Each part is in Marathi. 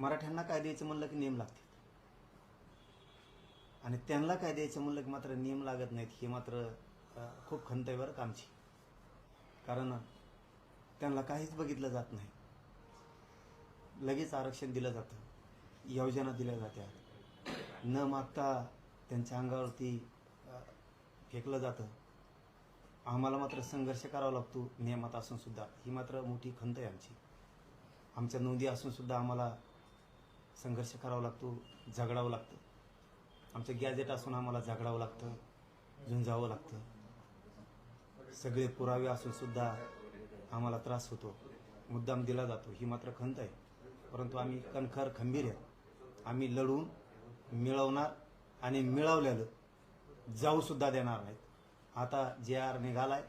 मराठ्यांना काय द्यायचं म्हणलं की नियम लागते. आणि त्यांना काय द्यायचं म्हणलं की मात्र नियम लागत नाहीत हे मात्र खूप खंत आहे बरं का आमची. कारण त्यांना काहीच बघितलं जात नाही. लगेच आरक्षण दिलं जातं योजना दिल्या जात्या. न मागता त्यांच्या अंगावरती फेकलं जातं. आम्हाला मात्र संघर्ष करावा लागतो नियमात असून सुद्धा. ही मात्र मोठी खंत आहे आमची. आमच्या नोंदी असून सुद्धा आम्हाला संघर्ष करावा लागतो झगडावं लागतं. आमचं गॅजेट असून आम्हाला झगडावं लागतं झुंजावं लागतं. सगळे पुरावे असून सुद्धा आम्हाला त्रास होतो. मुद्दाम दिला जातो. ही मात्र खंत आहे. परंतु आम्ही कणखर खंबीर आहे. आम्ही लढून मिळवणार आणि मिळवलेलं जाऊसुद्धा देणार नाहीत. आता जे आर निघालाय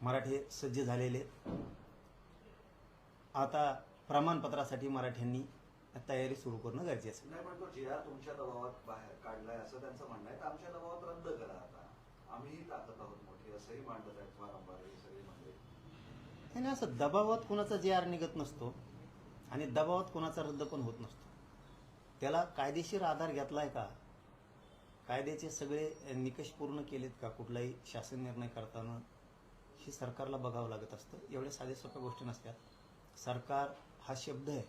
मराठी सज्ज झालेले आहेत. आता प्रमाणपत्रासाठी मराठ्यांनी तयारी सुरू करणं गरजेचं आहे. नाही पण तो जी आर तुमच्या दबावात बाहेर काढलाय असं त्यांचं म्हणणं आहे. तर आमच्या दबावात रद्द करा आता. आम्हीही ताकद आहोत मोठी असंही मांडत आहेत वारंवार ही सगळी मंडळी. आणि असं दबावात कोणाचा जे आर निघत नसतो आणि दबावात कोणाचा रद्द पण होत नसतो. त्याला कायदेशीर आधार घेतलाय का? कायद्याचे सगळे निकष पूर्ण केलेत का? कुठलाही शासन निर्णय करताना हे सरकारला बघावं लागत असतं. एवढ्या साध्या सोप्या गोष्टी नसतात. सरकार हा शब्द आहे.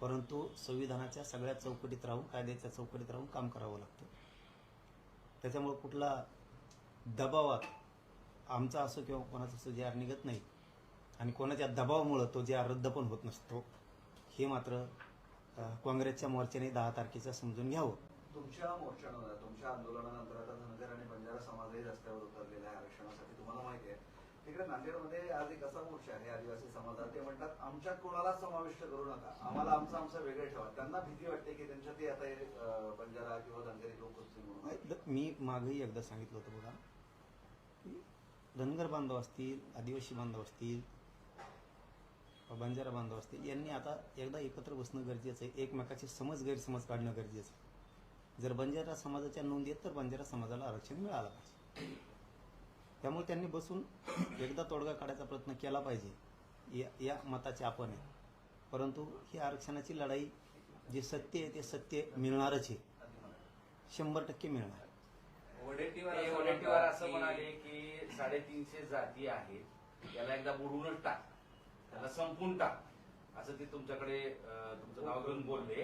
परंतु संविधानाच्या सगळ्या चौकटीत राहून कायद्याच्या चौकटीत राहून काम करावं लागतं. त्याच्यामुळे कुठला दबावात आमचा असो किंवा कोणाचा असो जे आर निघत नाही आणि कोणाच्या दबावामुळं तो जे आर रद्द पण होत नसतो हे मात्र काँग्रेसच्या मोर्चाने दहा तारखेचं समजून घ्यावं. तुमच्या मोर्चानं तुमच्या आंदोलनानंतर आता धनगर आणि बंजारा समाजही रस्त्यावर उतरलेला आहे आरक्षणासाठी तुम्हाला माहिती आहे. तिकडे नांदेडमध्ये आज एक असा मोर्चा आहे आदिवासी समाजात. ते म्हणतात आमच्यात कोणाला समाविष्ट करू नका. आम्हाला आमचं आमचं वेगळे ठेवा. त्यांना भीती वाटते की त्यांच्यातही आता हे, बंजारा किंवा धनगरी लोक असतील म्हणून. मी मागही एकदा सांगितलं होतं बघा धनगर बांधव असतील आदिवासी बांधव असतील बंजारा बांधव असतील यांनी आता एकदा एकत्र बसणं गरजेचं आहे. एकमेकाचे समज गैरसमज काढणं गरजेचं आहे. जर बंजारा समाजाच्या नोंदी आहेत तर बंजारा समाजाला आरक्षण मिळालं पाहिजे. त्यामुळे त्यांनी बसून एकदा तोडगा काढायचा प्रयत्न केला पाहिजे. या या मताचे आपण आहे. परंतु ही आरक्षणाची लढाई जे सत्य आहे ते सत्य मिळणारच आहे. शंभर टक्के मिळणार. वडेट्टीवार असं म्हणाले की साडेतीनशे जाती आहेत. त्याला एकदा बुडवूनच टाक. त्याला संपून टाक. असं ते तुमच्याकडे तुमचं नाव घेऊन बोलले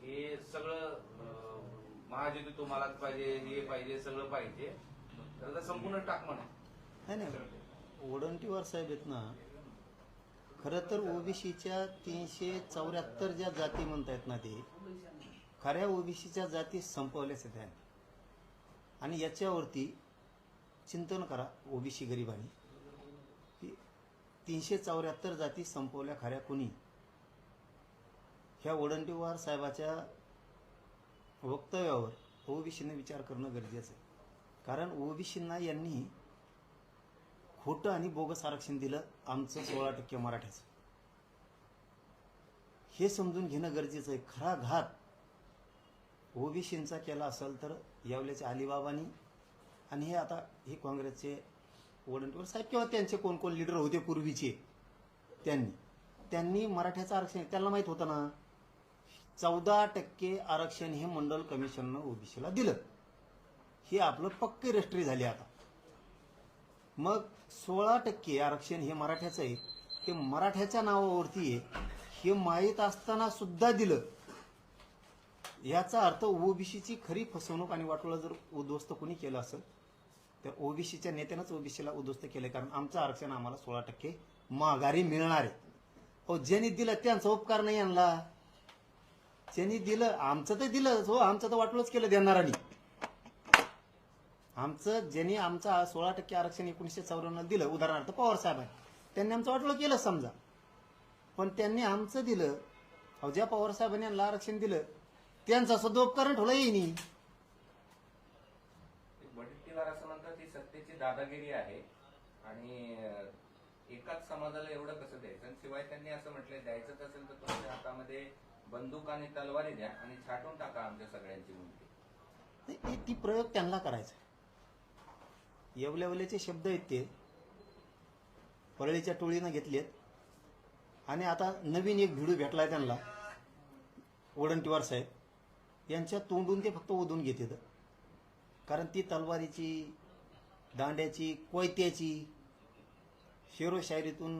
की सगळं अं, महाज्योती तुम्हालाच पाहिजे हे पाहिजे सगळं पाहिजे. तर संपूर्ण टाक म्हणा. नाही वडंटीवार साहेब आहेत ना खरं तर ओबीसीच्या तीनशे चौऱ्याहत्तर ज्या जाती म्हणतायत ना ते खऱ्या ओबीसीच्या जाती संपवल्याच आहेत आणि याच्यावरती चिंतन करा ओबीसी गरिबांनी की तीनशे चौऱ्याहत्तर जाती संपवल्या खऱ्या कोणी? ह्या वडंटीवार साहेबाच्या वक्तव्यावर ओबीसीने विचार करणं गरजेचं आहे. कारण ओबीसींना यांनी खोटं आणि बोगस आरक्षण दिलं आमचं सोळा टक्के मराठ्याचं. हे समजून घेणं गरजेचं आहे. खरा घात ओबीसींचा केला असेल तर यावल्याच्या अलिबाबानी आणि हे आता हे काँग्रेसचे वडंटीवर साहेब किंवा त्यांचे कोण कोण लिडर होते पूर्वीचे त्यांनी. त्यांनी मराठ्याचं आरक्षण त्यांना माहीत होतं ना चौदा टक्के आरक्षण हे मंडल कमिशननं ओबीसीला दिलं. हे आपलं पक्क रजिस्ट्री झाली आता. मग सोळा टक्के आरक्षण हे मराठ्याचं आहे. ते मराठ्याच्या नावावरती आहे. हे माहीत असताना सुद्धा दिलं. याचा अर्थ ओबीसीची खरी फसवणूक आणि वाटोळा जर उद्ध्वस्त कोणी केलं असेल तर ओबीसीच्या नेत्यानंच ओबीसीला उद्ध्वस्त केलं. कारण आमचं आरक्षण आम्हाला सोळा टक्के माघारी मिळणार आहे. अहो ज्यांनी दिलं त्यांचा उपकार नाही आणला. ज्यांनी दिलं आमचं तर दिलं. हो आमचं तर वाटोळच केलं देणारांनी आमचं ज्यांनी आमचं सोळा टक्के आरक्षण एकोणीसशे चौऱ्याण्णव दिलं उदाहरणार्थ पवार साहेबांनी त्यांनी आमचं वाटलं केलं समजा. पण त्यांनी आमचं दिलं अहो ज्या पवार साहेबांनी यांना आरक्षण दिलं त्यांचा सुद्धा उपकरण ठेवला येईनी. वडेट्टीवार असं म्हणतात की सत्तेची दादागिरी आहे आणि एकाच समाजाला एवढं कसं द्यायचं? आणि शिवाय त्यांनी असं म्हटलंय द्यायचंच असेल तर तुमच्या हातामध्ये बंदूक आणि तलवारी द्या आणि छाटून टाका आमच्या सगळ्यांची मुलगी. ती प्रयोग त्यांना करायचा येवल्यावल्याचे शब्द आहेत ते परळीच्या टोळीनं घेतलेत. आणि आता नवीन एक भिडू भेटलाय त्यांना वडंटीवार साहेब. यांच्या तोंडून ते फक्त ओढून घेतात. कारण ती तलवारीची दांड्याची कोयत्याची शेरोशायरीतून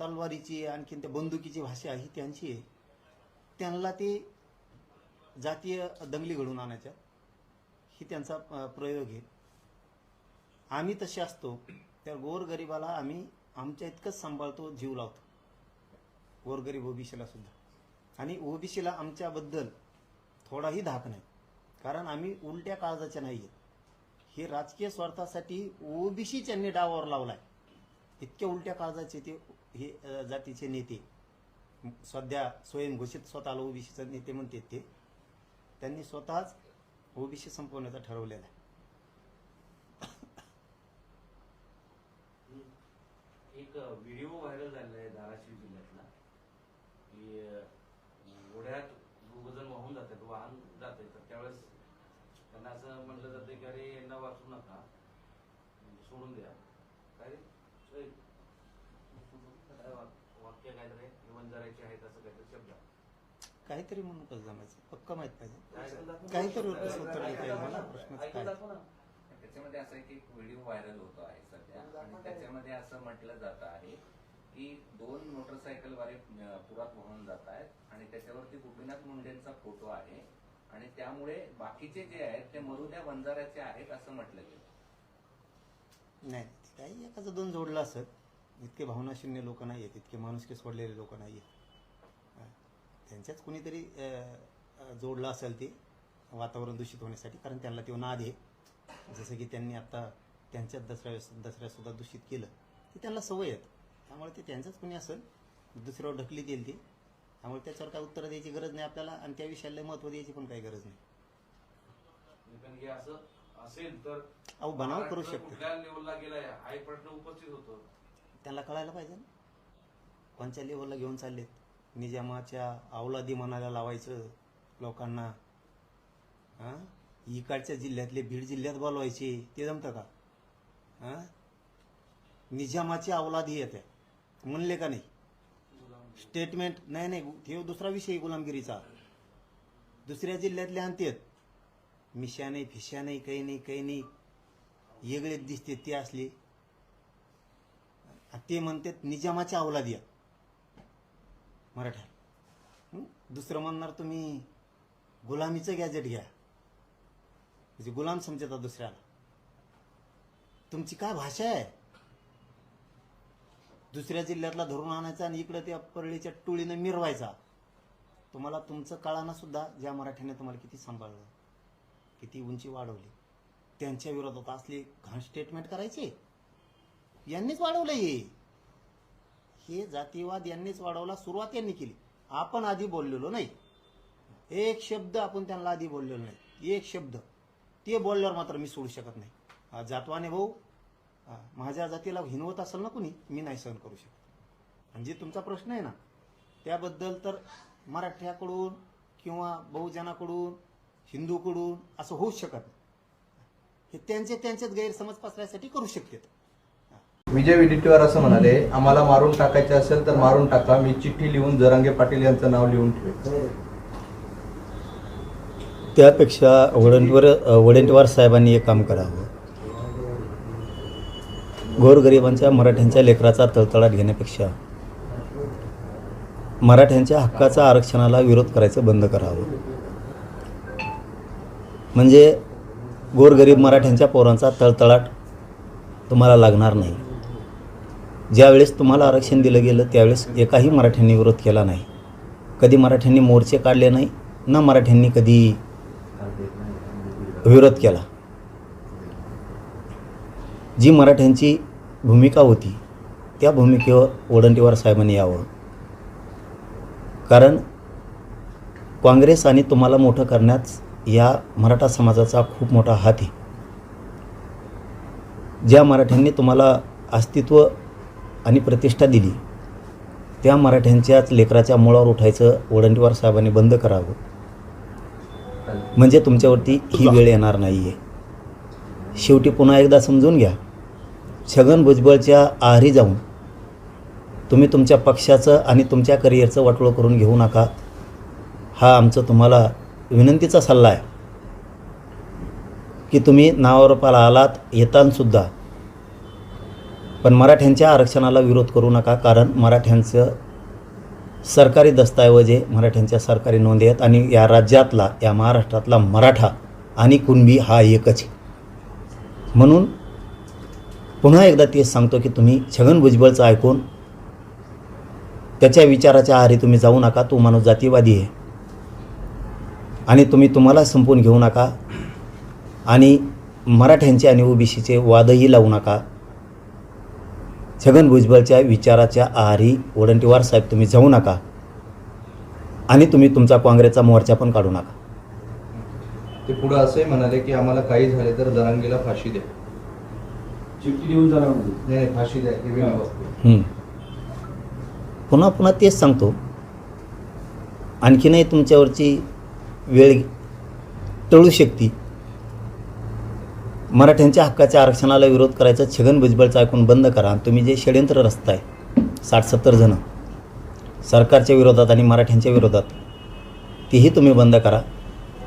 तलवारीची आणखीन त्या बंदुकीची भाषा ही त्यांची आहे. त्यांना ते जातीय दंगली घडून आणायच्या. ही त्यांचा प्रयोग आहे. आम्ही तसे असतो त्या गोरगरिबाला आम्ही आमच्या इतकंच सांभाळतो जीव लावतो. गोरगरीब ओबीसीला सुद्धा. आणि ओबीसीला आमच्याबद्दल थोडाही धाक नाही. कारण आम्ही उलट्या काळजाच्या नाही आहेत. हे राजकीय स्वार्थासाठी ओबीसी त्यांनी डावावर लावलाय. इतक्या उलट्या काळजाचे ते हे जातीचे नेते सध्या स्वयंघोषित स्वतःला ओबीसीचे नेते म्हणतात ते त्यांनी स्वतःच ओबीसी संपवण्याचं ठरवलेलं आहे. एक व्हिडिओ व्हायरल झालेला आहे धाराशिव जिल्ह्यातला. की ओढ्यात दोघ जण वाहून जातात वाहन जाते तर त्यावेळेस त्यांना असं म्हटलं जातं की अरे यांना वाचू नका. सोडून द्या. काय वाक्य काहीतरी वंजारायचे आहेत असं काहीतरी शब्द. काहीतरी म्हणून कसं जमायचं? पक्क माहीत पाहिजे. काहीतरी उत्तर उत्तर त्याच्यामध्ये असं एक एक व्हिडिओ व्हायरल होतो आहे सध्या. आणि त्याच्यामध्ये असं म्हटलं जात आहे की दोन मोटरसायकलवाले अं, पुरात वाहून जात आहेत आणि त्याच्यावरती गोपीनाथ मुंडेंचा फोटो आहे. आणि त्यामुळे बाकीचे जे आहेत ते मरुद्या बंजाऱ्याचे आहेत असं म्हटलं गेलं. नाही काही एखादं दोन जोडलं असत इतके भावनाशून्य लोक नाही आहेत इतके माणुसकी सोडलेले लोक नाही आहेत. त्यांच्याच कुणीतरी जोडलं असेल ते वातावरण दूषित होण्यासाठी कारण त्यांना ते नाद आहे. जसं की त्यांनी आता त्यांच्याच दसऱ्या दसऱ्यासुद्धा दूषित केलं ते त्यांना सवय आहेत. त्यामुळे ते त्यांचंच कुणी असेल दुसऱ्यावर ढकली देईल ते त्यामुळे त्याच्यावर काय उत्तर द्यायची गरज नाही आपल्याला आणि त्या विषयाला महत्त्व द्यायची पण काही गरज नाही. असेल तर अहो बनाव करू शकते. कुठल्या लेवलला गेलाय हा एक प्रश्न उपस्थित होतो. त्यांना कळायला पाहिजे ना. कोणत्या लेवलला घेऊन चाललेत? निजामाच्या अवलादी मनाला लावायचं लोकांना. हां? इकडच्या जिल्ह्यातले बीड जिल्ह्यात बोलवायचे ते जमतं का? हां? निजामाची अवलादी येते. म्हणले का नाही? स्टेटमेंट नाही नाही हे दुसरा विषय गुलामगिरीचा. दुसऱ्या जिल्ह्यातले आणतेत मिशा नाही फिशा नाही काही नाही काही नाही. येगळे दिसते ते असले. ते म्हणतात निजामाच्या अवलादी मराठा. दुसरं म्हणणार तुम्ही गुलामीचं गॅजेट घ्या. म्हणजे गुलाम समजता दुसऱ्याला. तुमची काय भाषा आहे? दुसऱ्या जिल्ह्यातला धरून आणायचा आणि इकडं त्या परळीच्या टोळीनं मिरवायचा. तुम्हाला तुमचं कळाना सुद्धा ज्या मराठ्याने तुम्हाला किती सांभाळलं किती उंची वाढवली त्यांच्या विरोधात असली घाण स्टेटमेंट करायचे? यांनीच वाढवलं हे. हे जातीवाद यांनीच वाढवला सुरुवात यांनी केली. आपण आधी बोललेलो नाही. एक शब्द आपण त्यांना आधी बोललेलो नाही. एक शब्द. ते बोलल्यावर मात्र मी सोडू शकत नाही. जातवाने भाऊ माझ्या जातीला हिनवत असेल ना कुणी मी नाही सहन करू शकत. आणि जे तुमचा प्रश्न आहे ना त्याबद्दल तर मराठ्याकडून किंवा बहुजनाकडून हिंदूकडून असं होऊच शकत नाही. हे त्यांचे त्यांचेच गैरसमज पसरायसाठी करू शकतात विजय विडेट्टीवार असं म्हणाले आम्हाला मारून टाकायचे असेल तर मारून टाका. मी चिठ्ठी लिहून जरांगे पाटील यांचं नाव लिहून ठेवेल त्यापेक्षा वडंटवर वडंटवार साहेबांनी एक काम करावं. गोरगरिबांच्या मराठ्यांच्या लेकराचा तळतळाट घेण्यापेक्षा मराठ्यांच्या हक्काचा आरक्षणाला विरोध करायचं बंद करावं. म्हणजे गोरगरीब मराठ्यांच्या पोरांचा तळतळाट तुम्हाला लागणार नाही. ज्यावेळेस तुम्हाला आरक्षण दिलं गेलं त्यावेळेस एकाही मराठ्यांनी विरोध केला नाही. कधी मराठ्यांनी मोर्चे काढले नाही ना मराठ्यांनी कधी विरोध केला. जी मराठ्यांची भूमिका होती त्या भूमिकेवर वडंटीवार साहेबांनी यावं. कारण काँग्रेस आणि तुम्हाला मोठं करण्यात या मराठा समाजाचा खूप मोठा हात आहे. ज्या मराठ्यांनी तुम्हाला अस्तित्व आणि प्रतिष्ठा दिली त्या मराठ्यांच्याच लेकराच्या मुळावर उठायचं वडंटीवार साहेबांनी बंद करावं. म्हणजे तुमच्यावरती ही वेळ येणार नाही आहे शेवटी पुन्हा एकदा समजून घ्या. छगन भुजबळच्या आहारी जाऊन तुम्ही तुमच्या पक्षाचं आणि तुमच्या करिअरचं वाटोळं करून घेऊ नका. हा आमचं तुम्हाला विनंतीचा सल्ला आहे. की तुम्ही नावारोपाला आलात येतानसुद्धा पण मराठ्यांच्या आरक्षणाला विरोध करू नका कारण मराठ्यांचं सरकारी दस्तऐवज आहे मराठ्यांच्या सरकारी नोंदी आहेत आणि या राज्यातला या महाराष्ट्रातला मराठा आणि कुणबी हा एकच आहे. म्हणून पुन्हा एकदा ते सांगतो की तुम्ही छगन भुजबळचं ऐकून त्याच्या विचाराच्या आहारी तुम्ही जाऊ नका तो माणूस जातीवादी आहे. आणि तुम्ही तुम्हाला संपवून घेऊ नका आणि मराठ्यांचे आणि ओबीसीचे वादही लावू नका. छगन भुजबळच्या विचाराच्या आहारी वडंटीवार साहेब तुम्ही जाऊ नका. आणि तुम्ही तुमचा काँग्रेसचा मोर्चा पण काढू नका. ते पुढे असंही म्हणाले की आम्हाला काही झाले तर दरांगीला फाशी द्या. चिठ्ठी लिहून जाणार म्हणजे. नाही नाही, फाशी द्या हे हा. हं. पुन्हा पुन्हा तेच सांगतो. आणखीनही तुमच्यावरची वेळ टळू शकते. मराठ्यांच्या हक्काच्या आरक्षणाला विरोध करायचं छगन भुजबळचा ऐकून बंद करा. तुम्ही जे षडयंत्र रचताय साठ सत्तर जणं सरकारच्या विरोधात आणि मराठ्यांच्या विरोधात तीही तुम्ही बंद करा.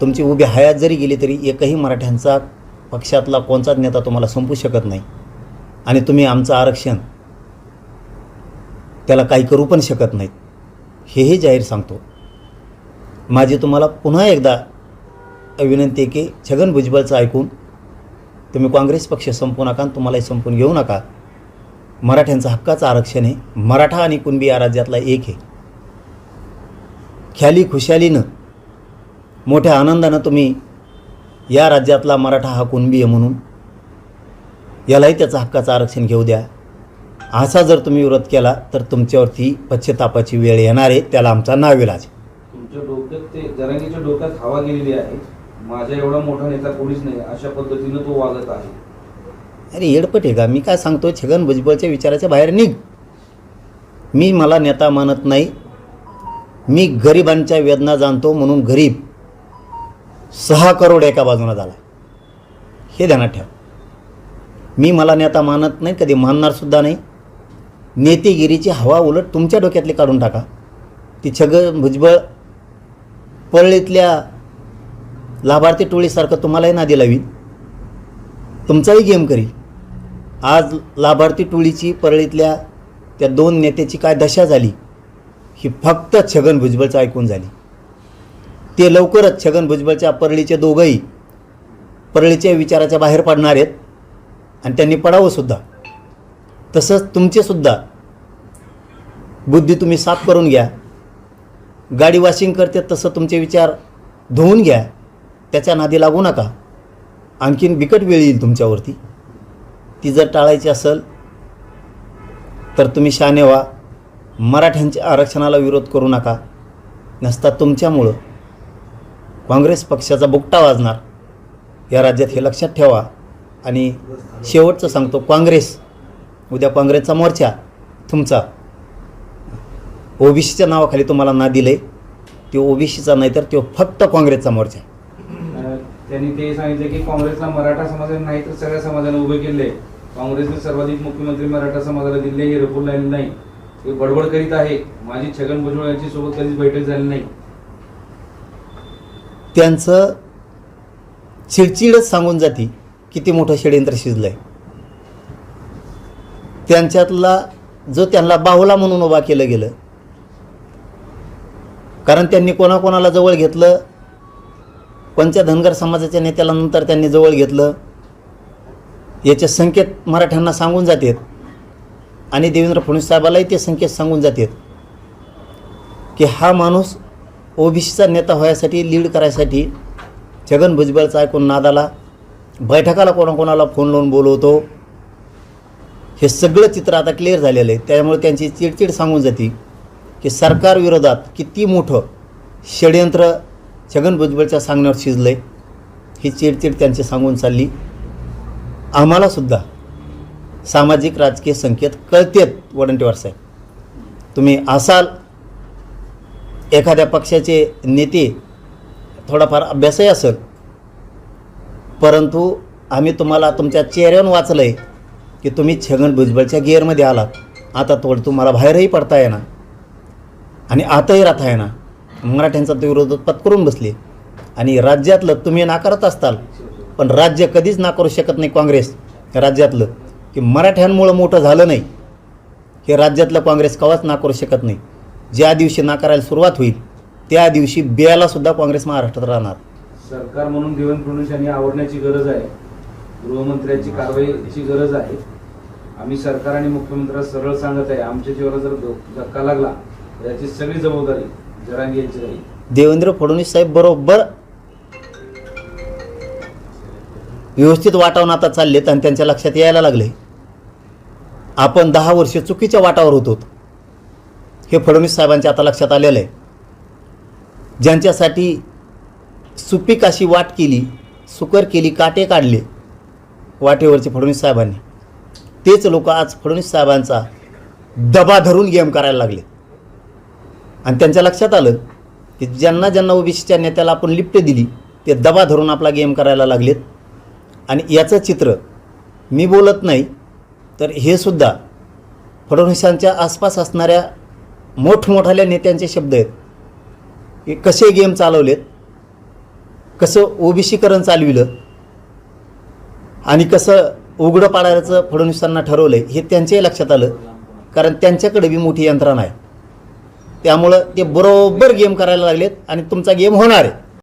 तुमची उभी हयात जरी गेली तरी एकही मराठ्यांचा पक्षातला कोणताच नेता तुम्हाला संपू शकत नाही. आणि तुम्ही आमचं आरक्षण त्याला काही करू पण शकत नाहीत. हेही जाहीर सांगतो. माझी तुम्हाला पुन्हा एकदा विनंती आहे की छगन भुजबळचं ऐकून तुम्ही काँग्रेस पक्ष संपू नका आणि तुम्हालाही संपून घेऊ नका. मराठ्यांचं हक्काचं आरक्षण आहे. मराठा आणि कुणबी या राज्यातला एक आहे. ख्याली खुशालीनं मोठ्या आनंदानं तुम्ही या राज्यातला मराठा हा कुणबी आहे म्हणून यालाही त्याचं हक्काचं आरक्षण घेऊ द्या. असा जर तुम्ही विरोध केला तर तुमच्यावरती पश्चातापाची वेळ येणार आहे. त्याला आमचा नाविलाज तुमच्या डोक्यात ते जरांगीच्या डोक्यात हवा गेलेली आहे. माझ्या एवढा मोठा नेता कोणीच नाही. अशा पद्धतीनं तो वागत आहे. अरे येडपट आहे का? मी काय सांगतो छगन भुजबळच्या विचाराच्या बाहेर निघ. मी मला नेता मानत नाही. मी गरिबांच्या वेदना जाणतो म्हणून गरीब. सहा करोड एका बाजूला झाला. हे ध्यानात ठेव. मी मला नेता मानत नाही कधी मानणारसुद्धा नाही. नेतेगिरीची हवा उलट तुमच्या डोक्यातली काढून टाका. ती छगन भुजबळ पळळीतल्या लाभार्थी टोळीसारखं तुम्हालाही नादी लावीन. तुमचाही गेम करी आज लाभार्थी टोळीची परळीतल्या त्या दोन नेत्याची काय दशा झाली ही फक्त छगन भुजबळचं ऐकून झाली. ते लवकरच छगन भुजबळच्या परळीचे दोघंही परळीच्या विचाराच्या बाहेर पडणार आहेत आणि त्यांनी पडावंसुद्धा तसंच तुमचेसुद्धा बुद्धी तुम्ही साफ करून घ्या. गाडी वॉशिंग करते तसं तुमचे विचार धुवून घ्या. त्याच्या नादी लागू नका. आणखीन बिकट वेळ येईल तुमच्यावरती. ती जर टाळायची असेल तर तुम्ही शाने व्हा. मराठ्यांच्या आरक्षणाला विरोध करू नका. नसता तुमच्यामुळं. काँग्रेस पक्षाचा बुकटा वाजणार. या राज्यात हे लक्षात ठेवा. आणि शेवटचं सांगतो काँग्रेस उद्या काँग्रेसचा मोर्चा तुमचा. ओबीसीच्या नावाखाली तुम्हाला ना दिलं आहे तो ओबीसीचा नाही तर तो फक्त काँग्रेसचा मोर्चा त्यांनी ते सांगितले की काँग्रेसला मराठा समाजाने नाही तर सगळ्या समाजाला उभे केले. काँग्रेसने सर्वाधिक मुख्यमंत्री मराठा समाजाला दिले हे रपून राहिले नाही. ते बडबड करीत आहे. माझी छगन भुजबळ यांची सोबत कधीच बैठक झाली नाही. त्यांचं चिडचिडच सांगून जाते किती मोठं षडयंत्र शिजलं आहे त्यांच्यातला जो त्यांना बाहुला म्हणून उभा केलं गेलं कारण त्यांनी कोणाकोणाला जवळ घेतलं कोणत्या धनगर समाजाच्या नेत्याला नंतर त्यांनी जवळ घेतलं? याचे संकेत मराठ्यांना सांगून जातात. आणि देवेंद्र फडणवीस साहेबालाही ते संकेत सांगून जातात. की हा माणूस ओबीसीचा नेता व्हायसाठी लीड करायसाठी छगन भुजबळचा ऐकून नादाला बैठकाला कोणाकोणाला फोन लावून बोलवतो. हे सगळं चित्र आता क्लिअर झालेलं आहे. त्यामुळे त्यांची चिडचिड सांगून जाते की सरकारविरोधात किती मोठं षडयंत्र छगन भुजबळच्या सांगण्यावर शिजलं आहे ही चिडचिड त्यांची सांगून चालली. आम्हालासुद्धा सामाजिक राजकीय संकेत कळतेत वडंटीवार साहेब. तुम्ही असाल एखाद्या पक्षाचे नेते थोडाफार अभ्यासही असेल परंतु आम्ही तुम्हाला तुमच्या चेहऱ्यावर वाचलं आहे की तुम्ही छगन भुजबळच्या गिअरमध्ये आलात. आता तोड तुम्हाला बाहेरही पडता येणार. आणि आताही राहता येणार. मराठ्यांचा ते विरोधोत्पात पत्करून बसले. आणि राज्यातलं तुम्ही नाकारत असताल पण राज्य कधीच नाकारू शकत नाही काँग्रेस. राज्यातलं की मराठ्यांमुळं मोठं झालं नाही हे राज्यातलं काँग्रेस कवाच नाकारू शकत नाही. ज्या दिवशी नाकारायला सुरुवात होईल त्या दिवशी बियाला सुद्धा काँग्रेस महाराष्ट्रात राहणार. सरकार म्हणून देवेंद्र फडणवीस यांनी आवडण्याची गरज आहे. गृहमंत्र्याची कारवाईची गरज आहे. आम्ही सरकार आणि मुख्यमंत्र्याला सरळ सांगत आहे आमच्या जीवाला जर धक्का लागला याची सगळी जबाबदारी देवेंद्र फडणवीस साहेब बरोबर व्यवस्थित वाटावून आता चाललेत आणि त्यांच्या लक्षात यायला लागले. आपण दहा वर्ष चुकीच्या वाटावर होतो. हे फडणवीस साहेबांच्या आता लक्षात आलेलं आहे. ज्यांच्यासाठी सुपीक अशी वाट केली सुकर केली काटे काढले वाटेवरचे फडणवीस साहेबांनी. तेच लोक आज फडणवीस साहेबांचा दबा धरून गेम करायला लागले. आणि त्यांच्या लक्षात आलं की ज्यांना ज्यांना ओबीसीच्या नेत्याला आपण लिफ्ट दिली ते दबा धरून आपला गेम करायला लागलेत. आणि याचं चित्र मी बोलत नाही तर हे सुद्धा फडणवीसांच्या आसपास असणाऱ्या मोठमोठाल्या नेत्यांचे शब्द आहेत. की कसे गेम चालवलेत कसं ओबीसीकरण चालविलं आणि कसं उघडं पाडायचं फडणवीसांना ठरवलं हे त्यांच्याही लक्षात आलं. कारण त्यांच्याकडे बी मोठी यंत्रणा आहे. त्यामुळं ते बरोबर गेम करायला लागलेत आणि तुमचा गेम होणार आहे.